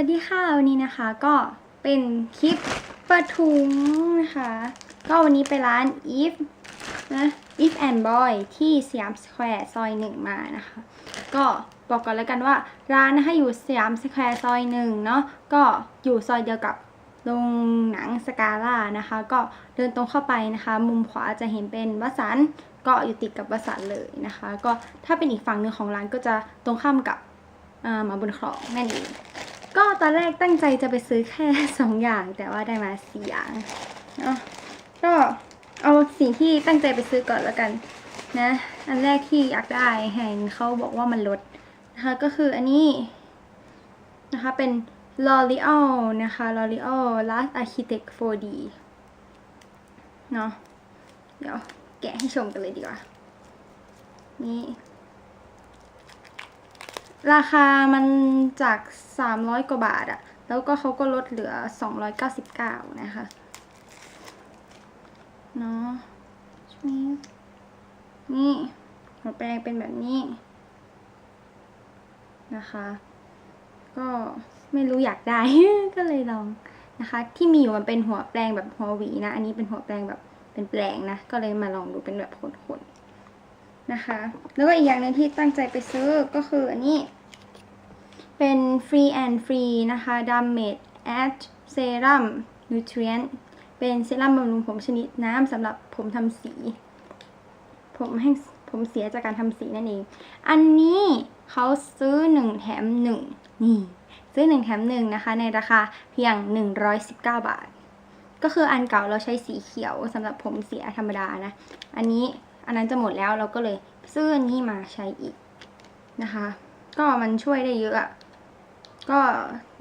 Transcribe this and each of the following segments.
วัสดีค่ะวันนี้นะคะก็เป็นคลิปเปิดถุงนะคะ ก็วันนี้ไปร้าน if นะ if and boy ที่สยามสแควร์ซอยหนึ่งมานะคะ ก็บอกก่อนแล้วกันว่าร้านนะคะอยู่สยามสแควร์ซอยหนึ่งเนาะก็อยู่ซอยเดียวกับโรงหนังสกาล่านะคะ ก็เดินตรงเข้าไปนะคะ มุมขวาจะเห็นเป็นวสันก็อยู่ติดกับวสันเลยนะคะ ก็ถ้าเป็นอีกฝั่งหนึ่งของร้านก็จะตรงข้ามกับหมาบนคลองนั่นเอง ก็ตอนแรกตั้งใจจะไปซื้อแค่สองอย่าง แต่ว่าได้มาสี่อย่างเนาะก็เอาสิ่งที่ตั้งใจไปซื้อก่อนแล้วกันนะ อันแรกที่อยากได้เห็นเขาบอกว่ามันลดนะคะก็คืออันนี้นะคะเป็น L'Oreal นะคะ L'Oreal Last Architect 4D เนาะเดี๋ยวแกะให้ชมกันเลยดีกว่า นี่ ราคามันจาก 300 กว่าบาทอะแล้วก็เขาก็ลดเหลือ 299 นะคะ เนาะนี่นี่หัวแปรงเป็นแบบนี้นะคะ ก็ไม่รู้อยากได้ ก็เลยลองนะคะ ที่มีอยู่มันเป็นหัวแปรงแบบหัวหวีนะ อันนี้เป็นหัวแปรงแบบเป็นแปรงนะ ก็เลยมาลองดูเป็นแบบขนๆ นะคะ แล้วก็อีกอย่างหนึ่งที่ตั้งใจไปซื้อก็คืออันนี้ เป็น free and free นะคะ damage at serum nutrient เป็นเซรั่มบำรุงผมชนิดน้ำสำหรับผมทำสี ผมให้ผมเสียจากการทำสีนั่นเอง อันนี้เขาซื้อ 1 แถม 1 นี่ ซื้อ 1 แถม 1 นะคะ ในราคาเพียง 119 บาท ก็คืออันเก่าเราใช้สีเขียวสำหรับผมเสียธรรมดานะ อันนี้ อันนั้นจะหมดแล้วเราก็เลยซื้ออันนี้มาใช้อีกนะคะ ก็มันช่วยได้เยอะอะก็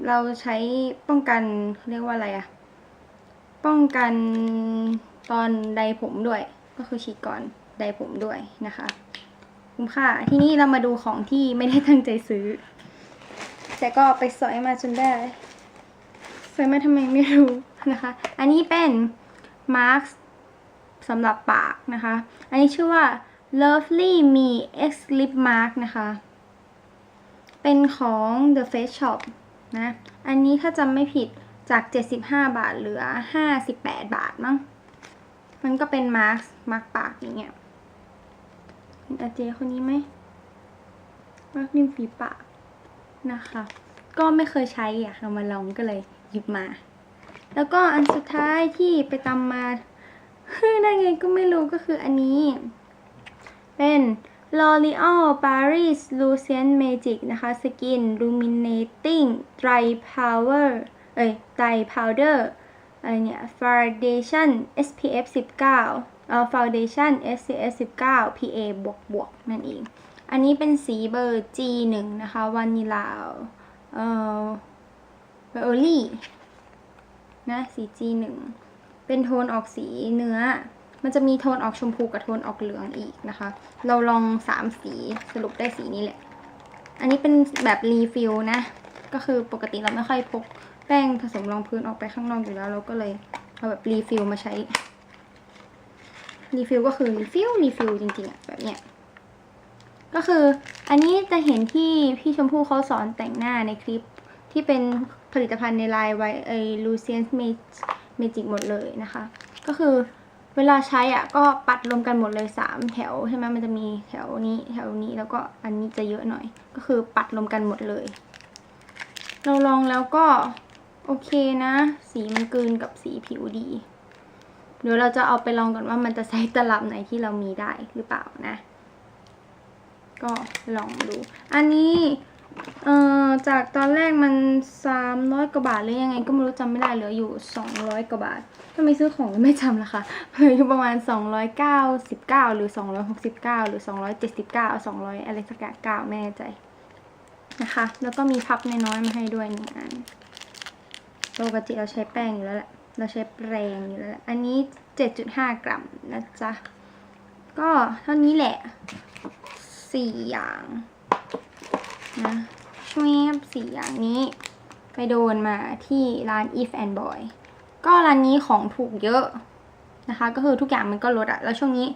เราใช้ป้องกันเรียกว่าอะไรอะป้องกันตอนใดผมด้วย ก็คือฉีดก่อนใดผมด้วยนะคะคุ้มค่าทีนี้เรามาดูของที่ไม่ได้ตั้งใจซื้อ แต่ก็ไปสอยมาจนได้สวยมาทำไมไม่รู้นะคะ อันนี้เป็นมาร์ค สำหรับปากนะคะ อันนี้ชื่อว่า Lovely Me X Lip Mark นะคะ เป็นของ The Face Shop นะ อันนี้ถ้าจำไม่ผิดจาก 75 บาทเหลือ 58 บาทมั้ง มันก็เป็นมาร์คมาร์คปากอย่างเงี้ยเห็นอาเจคนนี้ไหมมาร์คริมฝีปากนะคะ ก็ไม่เคยใช้อยากเอามาลองก็เลยหยิบมา แล้วก็อันสุดท้ายที่ไปตำมา ได้ไงก็ไม่รู้ก็คืออันนี้ เป็น L'Oreal Parislucent Magic นะคะ Skin Illuminating Dry Power เอ้ย Dry Powder อะไรเนี่ย Foundation SPF 19เอ่อ Foundation SPF 19 PA บวกบวกนั่นเอง อันนี้เป็นสีเบอร์ G1 นะคะวานิลาเอ่อไวโอลี่นะสี G1 เป็นโทนออกสีเนื้อ มันจะมีโทนออกชมพูกับโทนออกเหลืองอีกนะคะ เราลองสามสีสรุปได้สีนี้แหละ อันนี้เป็นแบบรีฟิลนะ ก็คือปกติเราไม่ค่อยพกแป้งผสมรองพื้นออกไปข้างนอกอยู่แล้ว เราก็เลยเอาแบบรีฟิลมาใช้ รีฟิลก็คือรีฟิลรีฟิลจริงๆอะแบบเนี้ย ก็คืออันนี้จะเห็นที่พี่ชมพู่เขาสอนแต่งหน้าในคลิปที่เป็นผลิตภัณฑ์ในลายไวไอลูเซียนเม จิกหมดเลยนะคะ ก็คือเวลาใช้อะก็ปัดรวมกันหมดเลยสามแถวใช่ไหมมันจะมีแถวนี้แถวนี้แล้วก็อันนี้จะเยอะหน่อย ก็คือปัดรวมกันหมดเลย เราลองแล้วก็โอเคนะ สีมันกลืนกับสีผิวดีเดี๋ยวเราจะเอาไปลองก่อนว่ามันจะใช้ตลับไหนที่เรามีได้หรือเปล่านะ ก็ลองดู อันนี้ เอ่อจากตอนแรกมัน 300 กว่าบาทหรือยังไงก็ไม่รู้จำไม่ได้เหลืออยู่ 200 กว่าบาทถ้าไม่ซื้อของก็ไม่จำละค่ะเหลืออยู่ประมาณ 299 หรือ 269 หรือ 279 200 อะไรสักอย่างเก้าไม่แน่ใจนะคะ แล้วก็มีพับน้อยๆมาให้ด้วยหนึ่งอันปกติเราใช้แป้งอยู่แล้วแหละเราใช้แปรงอยู่แล้วแหละอันนี้ 7.5 กรัมนะจ๊ะก็เท่านี้แหละสี่อย่าง นะช่วยสี่อย่างนี้ ไปโดนมาที่ร้าน if and boy ก็ร้านนี้ของถูกเยอะนะคะ ก็คือทุกอย่างมันก็ลดอะแล้วช่วงนี้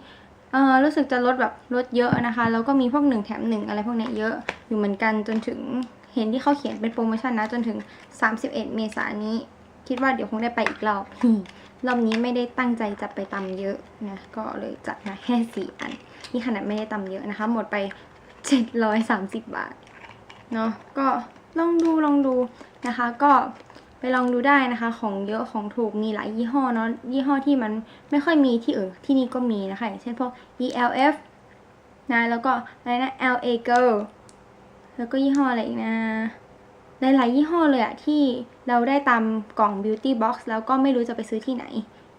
เออรู้สึกจะลดแบบลดเยอะนะคะ แล้วก็มีพวกหนึ่งแถมหนึ่งอะไรพวกนี้เยอะอยู่เหมือนกันจนถึงเห็นที่เขาเขียนเป็นโปรโมชั่นนะจนถึง 31 เมษายนนี้ คิดว่าเดี๋ยวคงได้ไปอีกรอบรอบนี้ไม่ได้ตั้งใจจะไปตำเยอะนะก็เลยจัดมาแค่สี่อัน นี่ขนาดไม่ได้ตำเยอะนะคะ หมดไป 730 บาท เนาะก็ลองดูลองดูนะคะ ก็ไปลองดูได้นะคะ ของเยอะของถูกมีหลายยี่ห้อเนาะยี่ห้อที่มันไม่ค่อยมีที่อื่นที่นี่ก็มีนะคะอย่างเช่นพวก ELF นะแล้วก็อะไรนะ LA Girl แล้วก็ยี่ห้ออะไรอีกนะหลายๆยี่ห้อเลยอะที่เราได้ตามกล่อง beauty box แล้วก็ไม่รู้จะไปซื้อที่ไหน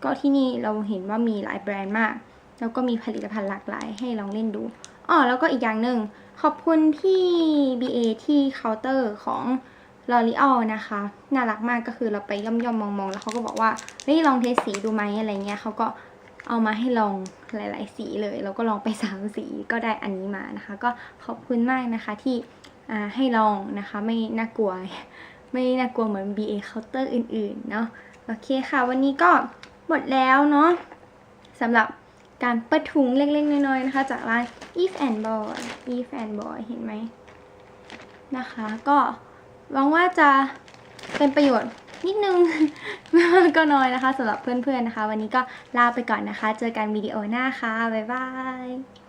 ก็ที่นี่เราเห็นว่ามีหลายแบรนด์มาก แล้วก็มีผลิตภัณฑ์หลากหลายให้ลองเล่นดูอ๋อแล้วก็อีกอย่างหนึ่ง ขอบคุณพี่ BA ที่เคาน์เตอร์ของ L'Oreal นะคะ น่ารักมากก็คือเราไปย่อมย่อมๆมองแล้วเขาก็บอกว่าเฮ้ยลองเทสสีดูไหมอะไรเงี้ยเขาก็เอามาให้ลองหลาย ๆ สีเลยแล้วก็ลองไปสามสีก็ได้อันนี้มานะคะ ก็ขอบคุณมากนะคะที่ให้ลองนะคะไม่น่ากลัว ไม่น่ากลัวเหมือน BA เคาน์เตอร์อื่น ๆ เนาะโอเคค่ะ วันนี้ก็หมดแล้วเนาะสำหรับ การเปิดถุงเล็กๆ น้อยๆ นะคะ จากร้าน Eve and Boy Eve and Boy เห็นไหมนะคะ ก็หวังว่าจะเป็นประโยชน์นิดนึงกก็น้อยนะคะสำหรับเพื่อนๆนะคะ วันนี้ก็ลาไปก่อนนะคะ เจอกันวิดีโอหน้าค่ะ บ๊ายบาย